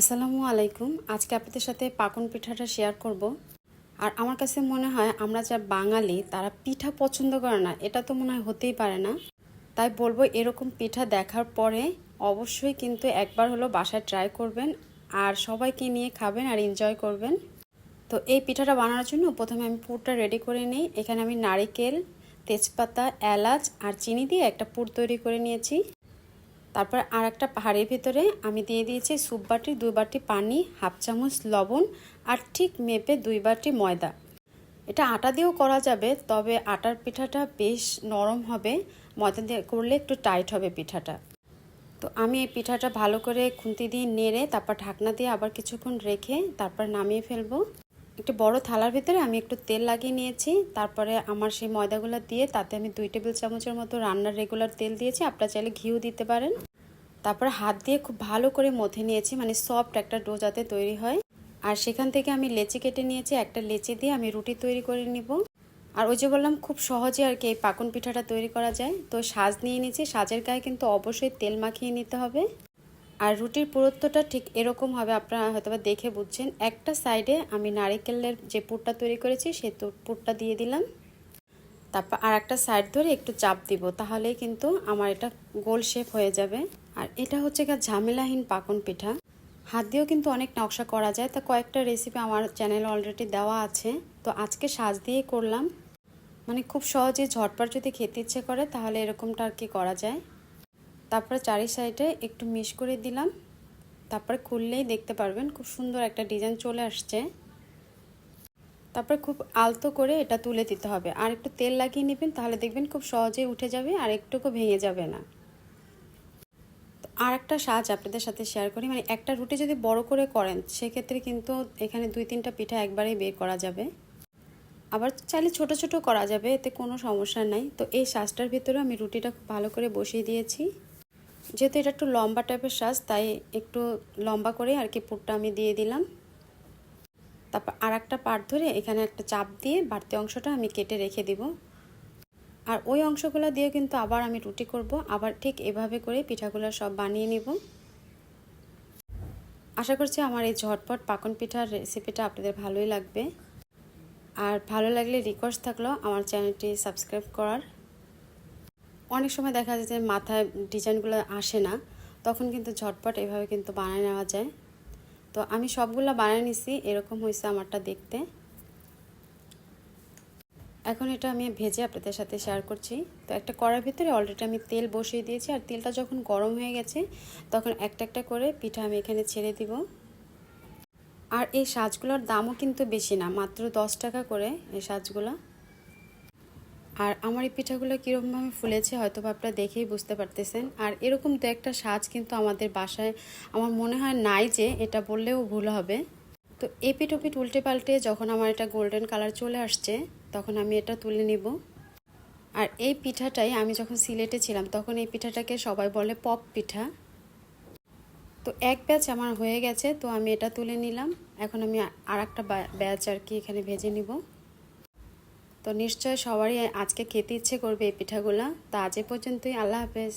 আসসালামু আলাইকুম। আজকে আপনাদের সাথে পাকন পিঠাটা শেয়ার করব। আর আমার কাছে মনে হয় আমরা যা বাঙালি, তারা পিঠা পছন্দ করে না, এটা তো মনে হয় হতেই পারে না। তাই বলব এরকম পিঠা দেখার পরে অবশ্যই কিন্তু একবার হলো বাসায় ট্রাই করবেন আর সবাইকে নিয়ে খাবেন আর এনজয় করবেন। তো এই পিঠাটা বানানোর জন্য প্রথমে আমি পুরটা রেডি করে নিই। এখানে আমি নারিকেল, তেজপাতা, এলাচ আর চিনি দিয়ে একটা পুর তৈরি করে নিয়েছি। তারপর আর একটা পাহাড়ের ভিতরে আমি দিয়ে দিয়েছি স্যুপ বাটি, দুই বাটি পানি, হাফ চামচ লবণ আর ঠিক মেপে দুই বাটি ময়দা। এটা আটা দিয়েও করা যাবে, তবে আটার পিঠাটা বেশ নরম হবে। ময়দা দিয়ে করলে একটু টাইট হবে পিঠাটা। তো আমি এই পিঠাটা ভালো করে খুন্তি দিয়ে নেড়ে, তারপর ঢাকনা দিয়ে আবার কিছুক্ষণ রেখে তারপর নামিয়ে ফেলব। একটি বড় থালার ভিতরে আমি একটু তেল লাগিয়ে নিয়েছি। তারপরে আমার সেই ময়দাগুলো দিয়ে তাতে আমি দুই টেবিল চামচের মতো রান্নার রেগুলার তেল দিয়েছি। আপনারা চাইলে ঘিও দিতে পারেন। তারপরে হাত দিয়ে খুব ভালো করে মথে নিয়েছি মানে সফট একটা ডো যাতে তৈরি হয়। আর সেখান থেকে আমি লেচি কেটে নিয়েছি, একটা লেচি দিয়ে আমি রুটি তৈরি করে নিব। আর ওই যে বললাম, খুব সহজে আর কি এই পাকন পিঠাটা তৈরি করা যায়। তো সাজ নিয়ে নিয়েছি, সাজের গায়ে কিন্তু অবশ্যই তেল মাখিয়ে নিতে হবে। আর রুটির পুরুত্বটা ঠিক এরকম হবে, আপনারা হয়তো দেখে বুঝছেন। একটা সাইডে আমি নারিকেলের যে পুরটা তৈরি করেছি সেই পুরটা দিয়ে দিলাম। তারপর আর একটা সাইড ধরে একটু চাপ দিব, তাহলেই কিন্তু আমার এটা গোল শেপ হয়ে যাবে। আর এটা হচ্ছে গা ঝামেলাহীন পাকন পিঠা। হাত দিয়েও কিন্তু অনেক নকশা করা যায়। তা কয়েকটা রেসিপি আমার চ্যানেলে অলরেডি দেওয়া আছে। তো আজকে সাজ দিয়ে করলাম। মানে খুব সহজে ঝটপট যদি খেতে ইচ্ছে করে, তাহলে এরকমটা আর কি করা যায়? তারপরে চারি সাইডে একটু মিশ করে দিলাম। তারপরে খুললেই দেখতে পারবেন খুব সুন্দর একটা ডিজাইন চলে আসছে। তারপরে খুব আলতো করে এটা তুলে দিতে হবে। আর একটু তেল লাগিয়ে নেবেন, তাহলে দেখবেন খুব সহজেই উঠে যাবে আর একটুকু ভেঙে যাবে না। আর একটা সাজ আপনাদের সাথে শেয়ার করি। মানে একটা রুটি যদি বড় করে করেন, সেক্ষেত্রে কিন্তু এখানে দুই তিনটা পিঠা একবারেই বের করা যাবে। আবার চাইলে ছোট ছোট করা যাবে, এতে কোনো সমস্যা নাই। তো এই সাজটার ভিতরে আমি রুটিটা খুব ভালো করে বসিয়ে দিয়েছি। যেহেতু এটা একটু লম্বা টাইপের সাজ তাই একটু লম্বা করে আর কি পুরটা আমি দিয়ে দিলাম। তারপর আর একটা পাট ধরে এখানে একটা চাপ দিয়ে বাড়তি অংশটা আমি কেটে রেখে দিব। আর ওই অংশগুলো দিয়ে কিন্তু আবার আমি রুটি করব, আবার ঠিক এভাবে করে পিঠাগুলো সব বানিয়ে নিব। আশা করছি আমার এই ঝটপট পাকন পিঠার রেসিপিটা আপনাদের ভালোই লাগবে। আর ভালো লাগলে রিকোয়েস্ট থাকল আমার চ্যানেলটি সাবস্ক্রাইব করার অনেক সময় দেখা যায় যে মাথায় ডিজাইনগুলো আসে না, তখন কিন্তু ঝটপট এভাবে কিন্তু বানিয়ে নেওয়া যায়। তো আমি সবগুলো বানিয়ে নিছি, এরকম হয়েছে আমারটা দেখতে। এখন এটা আমি ভেজে আপনাদের সাথে শেয়ার করছি। তো একটা কড়ার ভিতরে অলরেডি আমি তেল বসিয়ে দিয়েছি, আর তেলটা যখন গরম হয়ে গেছে, তখন একটা একটা করে পিঠা আমি এখানে ছেড়ে দিব। আর এই সাজগুলোর দামও কিন্তু বেশি না, মাত্র দশ টাকা করে এই সাজগুলো। আর আমার এই পিঠাগুলো কীরকমভাবে ফুলেছে হয়তো আপনারা দেখেই বুঝতে পারতেছেন। আর এরকম দু একটা সাজ কিন্তু আমাদের বাসায় আমার মনে হয় নাই যে এটা বললেও ভুল হবে। তো এপিট ওপিট উল্টে পাল্টে যখন আমার এটা গোল্ডেন কালার চলে আসছে, তখন আমি এটা তুলে নিব। আর এই পিঠাটাই আমি যখন সিলেটে ছিলাম, তখন এই পিঠাটাকে সবাই বলে পপ পিঠা। তো এক ব্যাচ আমার হয়ে গেছে, তো আমি এটা তুলে নিলাম। এখন আমি আর একটা ব্যাচ আর কি এখানে ভেজে নিব। তো নিশ্চয় সবারই আজকে খেতে ইচ্ছে করবে এই পিঠাগুলা। তো আজ এ পর্যন্তই, আল্লাহ হাফেজ।